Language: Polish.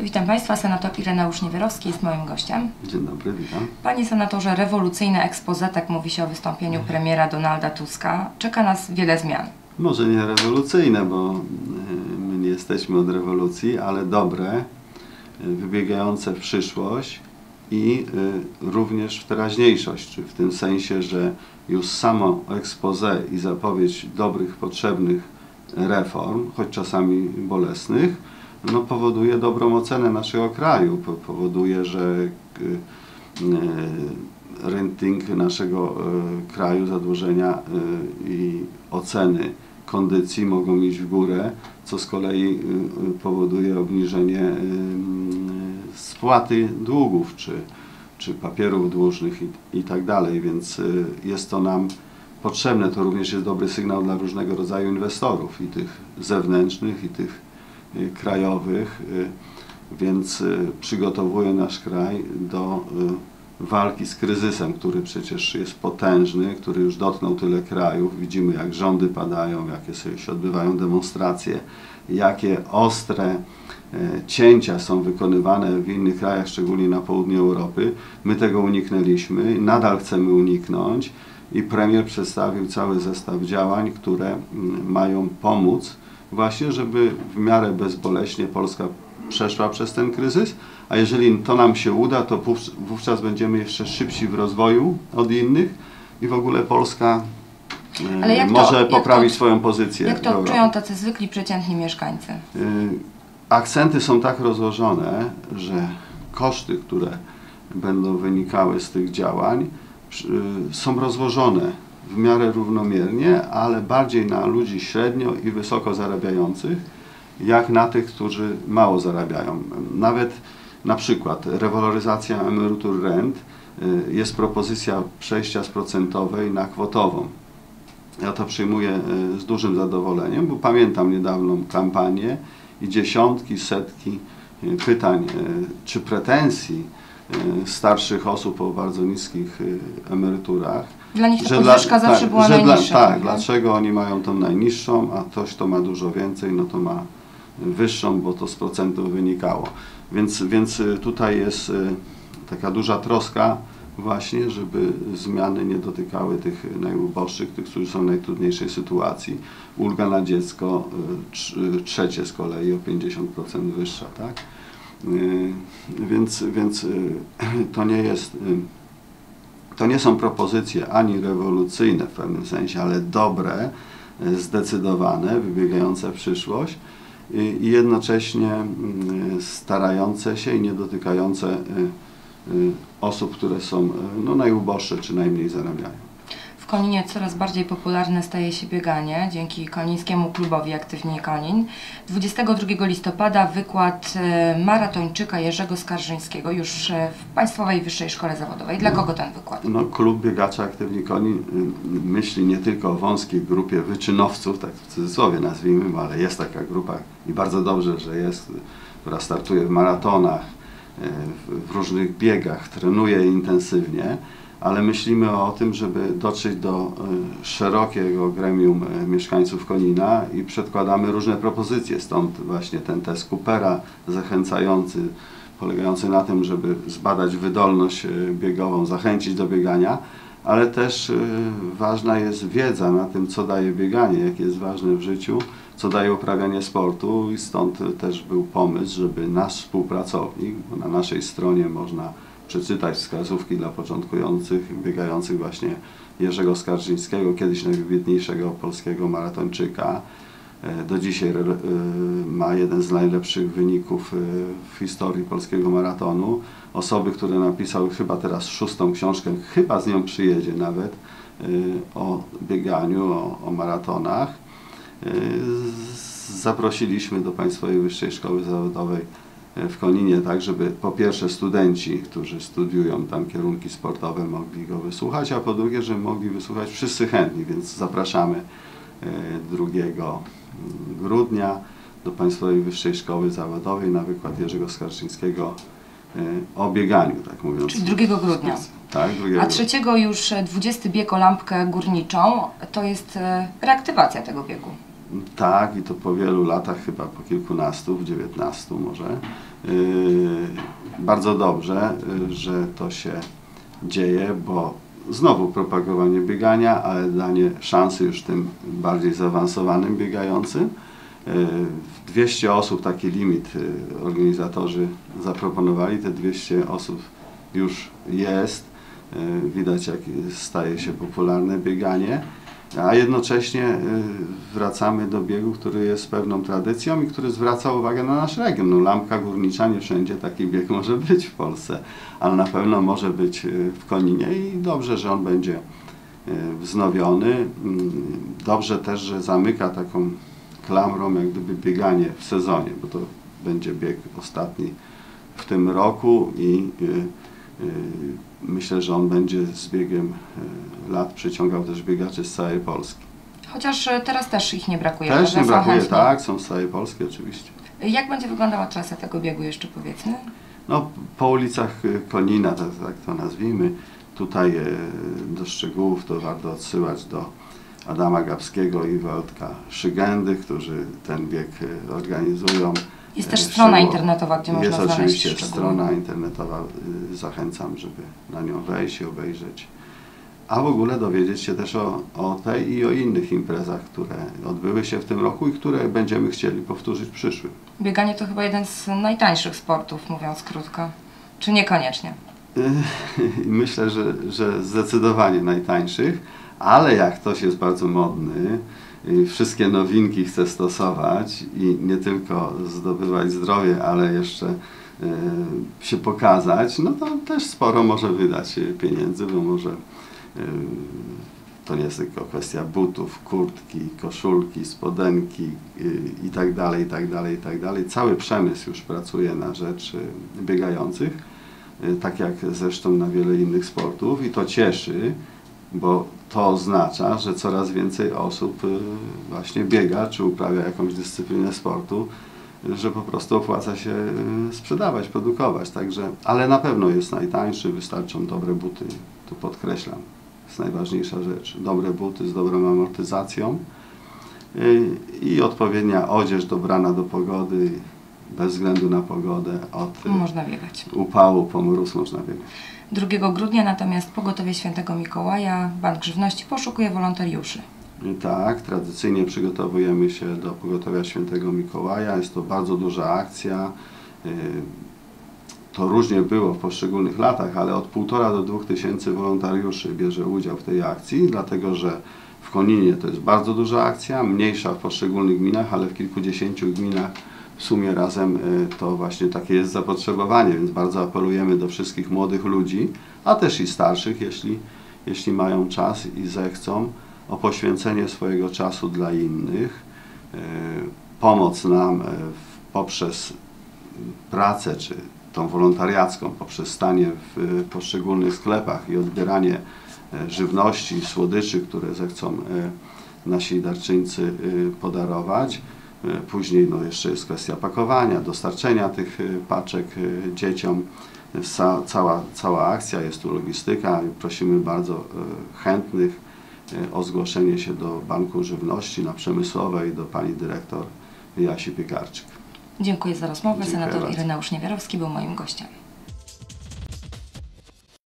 Witam Państwa, senator Ireneusz Niewiarowski jest moim gościem. Dzień dobry, witam. Panie senatorze, rewolucyjne expose, tak mówi się o wystąpieniu premiera Donalda Tuska. Czeka nas wiele zmian. Może nie rewolucyjne, bo y, my nie jesteśmy od rewolucji, ale dobre, y, wybiegające w przyszłość i y, również w teraźniejszość, czy w tym sensie, że już samo expose i zapowiedź dobrych, potrzebnych reform, choć czasami bolesnych, no, powoduje dobrą ocenę naszego kraju, po- powoduje, że y, rating naszego y, kraju, zadłużenia y, i oceny kondycji mogą iść w górę, co z kolei powoduje obniżenie spłaty długów czy, czy papierów dłużnych i, i tak dalej, więc jest to nam potrzebne. To również jest dobry sygnał dla różnego rodzaju inwestorów i tych zewnętrznych i tych krajowych, y, więc y, przygotowuje nasz kraj do y, walki z kryzysem, który przecież jest potężny, który już dotknął tyle krajów. Widzimy, jak rządy padają, jakie się odbywają demonstracje, jakie ostre cięcia są wykonywane w innych krajach, szczególnie na południu Europy. My tego uniknęliśmy, nadal chcemy uniknąć i premier przedstawił cały zestaw działań, które mm, mają pomóc właśnie, żeby w miarę bezboleśnie Polska przeszła przez ten kryzys, a jeżeli to nam się uda, to wówczas- będziemy jeszcze szybsi w rozwoju od innych i w ogóle Polska e, to- może jak to- poprawić swoją pozycję. Jak to czują tacy zwykli, przeciętni mieszkańcy? Y, Akcenty są tak rozłożone, że koszty, które będą wynikały z tych działań, y, są rozłożone w miarę równomiernie, ale bardziej na ludzi średnio i wysoko zarabiających, jak na tych, którzy mało zarabiają. Nawet na przykład rewaloryzacja emerytur rent, y, jest propozycja przejścia z procentowej na kwotową. Ja to przyjmuję e, z dużym zadowoleniem, bo pamiętam niedawną kampanię i dziesiątki, setki e, pytań czy pretensji starszych osób o bardzo niskich emeryturach. Dla nich ta Że dla- podwyżka zawsze tak, była że dla- najniższa. Tak, dlaczego oni mają tą najniższą, a ktoś, kto ma dużo więcej, no to ma wyższą, bo to z procentów wynikało. Więc, więc y, tutaj jest y, taka duża troska właśnie, żeby zmiany nie dotykały tych najuboższych, tych, którzy są w najtrudniejszej sytuacji. Ulga na dziecko, y, trz- trzecie z kolei o 50% wyższa, tak? Więc, więc to nie jest to nie są propozycje ani rewolucyjne w pewnym sensie, ale dobre, y, zdecydowane, wybiegające w przyszłość i jednocześnie mm, starające się i nie dotykające y, y, osób, które są no, najuboższe czy najmniej zarabiają. W Koninie coraz bardziej popularne staje się bieganie dzięki konińskiemu klubowi Aktywniej Konin. 22 listopada wykład e, maratończyka Jerzego Skarżyńskiego już e, w Państwowej Wyższej Szkole Zawodowej. Dla kogo ten wykład? No, klub biegacza Aktywni Koni y, myśli nie tylko o wąskiej grupie wyczynowców, tak w cudzysłowie nazwijmy, ale jest taka grupa i bardzo dobrze, że jest, która startuje w maratonach, w, w różnych biegach, trenuje intensywnie, ale myślimy o tym, żeby dotrzeć do y, szerokiego gremium y, mieszkańców Konina i przedkładamy różne propozycje, stąd właśnie ten test Coopera zachęcający polegający na tym, żeby zbadać wydolność y, biegową, zachęcić do biegania, ale też ważna jest wiedza na tym, co daje bieganie, jakie jest ważne w życiu, co daje uprawianie sportu i stąd też był pomysł, żeby nasz współpracownik, bo na naszej stronie można przeczytać wskazówki dla początkujących, biegających właśnie Jerzego Skarżyńskiego, kiedyś najwybitniejszego polskiego maratończyka, E, do dzisiaj e, ma jeden z najlepszych wyników e, w historii polskiego maratonu. Osoby, które napisały chyba teraz szóstą książkę, chyba z nią przyjedzie nawet, o bieganiu, o, o maratonach. Zaprosiliśmy do Państwowej Wyższej Szkoły Zawodowej w Koninie, tak żeby po pierwsze studenci, którzy studiują tam kierunki sportowe, mogli go wysłuchać, a po drugie, że mogli wysłuchać wszyscy chętni, więc zapraszamy e, 2 grudnia do Państwowej Wyższej Szkoły Zawodowej na wykład Jerzego Skarżyńskiego e, o bieganiu, tak mówiąc. Czyli 2 grudnia. Tak, 2 A trzeciego już e, 20 bieg o lampkę górniczą to jest e, reaktywacja tego biegu. Tak, i to po wielu latach, chyba po kilkunastu, dziewiętnastu może. Yy, Bardzo dobrze, yy, że to się dzieje, bo znowu propagowanie biegania, ale danie szansy już tym bardziej zaawansowanym biegającym. Yy, 200 osób, taki limit yy, organizatorzy zaproponowali, te 200 osób już jest. Yy, Widać jak staje się popularne bieganie a jednocześnie y, wracamy do biegu, który jest pewną tradycją i który zwraca uwagę na nasz region. No, Lampka Górnicza, nie wszędzie taki bieg może być w Polsce, ale na pewno może być y, w Koninie i dobrze, że on będzie y, wznowiony. Mm, Dobrze też, że zamyka taką klamrą jak gdyby bieganie w sezonie, bo to będzie bieg ostatni w tym roku i myślę, że on będzie z biegiem y, lat przyciągał też biegaczy z całej Polski. Chociaż e, teraz też ich nie brakuje. Też nie brakuje, chętni. tak, są z całej Polski oczywiście. Jak będzie wyglądała trasa tego biegu jeszcze powiedzmy? No, po ulicach y, Konina, tak, tak to nazwijmy, tutaj y, do szczegółów to warto odsyłać do Adama Gabskiego i Waldka Szygendy, którzy ten bieg y, organizują. Jest też strona internetowa, gdzie można znaleźć oczywiście strona internetowa, y, zachęcam, żeby na nią wejść i obejrzeć. A w ogóle dowiedzieć się też o, o tej i o innych imprezach, które odbyły się w tym roku i które będziemy chcieli powtórzyć w przyszłym. Bieganie to chyba jeden z najtańszych sportów, mówiąc krótko. Czy niekoniecznie? I Myślę, że, że zdecydowanie najtańszych, ale jak ktoś jest bardzo modny, wszystkie nowinki chce stosować i nie tylko zdobywać zdrowie, ale jeszcze e, się pokazać, no to też sporo może wydać e, pieniędzy, bo może to nie jest tylko kwestia butów, kurtki, koszulki, spodenki y, i tak dalej, i tak dalej, i tak dalej. Cały przemysł już pracuje na rzecz y, biegających, y, tak jak zresztą na wiele innych sportów i to cieszy, bo to oznacza, że coraz więcej osób y, właśnie biega czy uprawia jakąś dyscyplinę sportu, że po prostu opłaca się y, sprzedawać, produkować. Także, ale na pewno jest najtańszy, wystarczą dobre buty, tu podkreślam jest najważniejsza rzecz. Dobre buty z dobrą amortyzacją y, i odpowiednia odzież dobrana do pogody, bez względu na pogodę, od Można biegać. upału po mróz można biegać. 2 grudnia natomiast pogotowie Świętego Mikołaja, Bank Żywności poszukuje wolontariuszy. Tak, tradycyjnie przygotowujemy się do pogotowia Świętego Mikołaja. Jest to bardzo duża akcja. Y, To różnie było w poszczególnych latach, ale od półtora do dwóch tysięcy wolontariuszy bierze udział w tej akcji, dlatego że w Koninie to jest bardzo duża akcja, mniejsza w poszczególnych gminach, ale w kilkudziesięciu gminach w sumie razem y, to właśnie takie jest zapotrzebowanie, więc bardzo apelujemy do wszystkich młodych ludzi, a też i starszych, jeśli, jeśli mają czas i zechcą, o poświęcenie swojego czasu dla innych, y, pomoc nam y, poprzez pracę, czy tą wolontariacką, poprzez stanie w poszczególnych sklepach i odbieranie żywności, słodyczy, które zechcą nasi darczyńcy podarować. Y, Później no, jeszcze jest kwestia pakowania, dostarczenia tych y, paczek y, dzieciom. Ca, cała, cała akcja, jest tu logistyka. Prosimy bardzo chętnych o zgłoszenie się do Banku Żywności na Przemysłowej do pani dyrektor Jasi Piekarczyk. Dziękuję za rozmowę. Dziękuję Senator bardzo. Ireneusz Niewiarowski był moim gościem.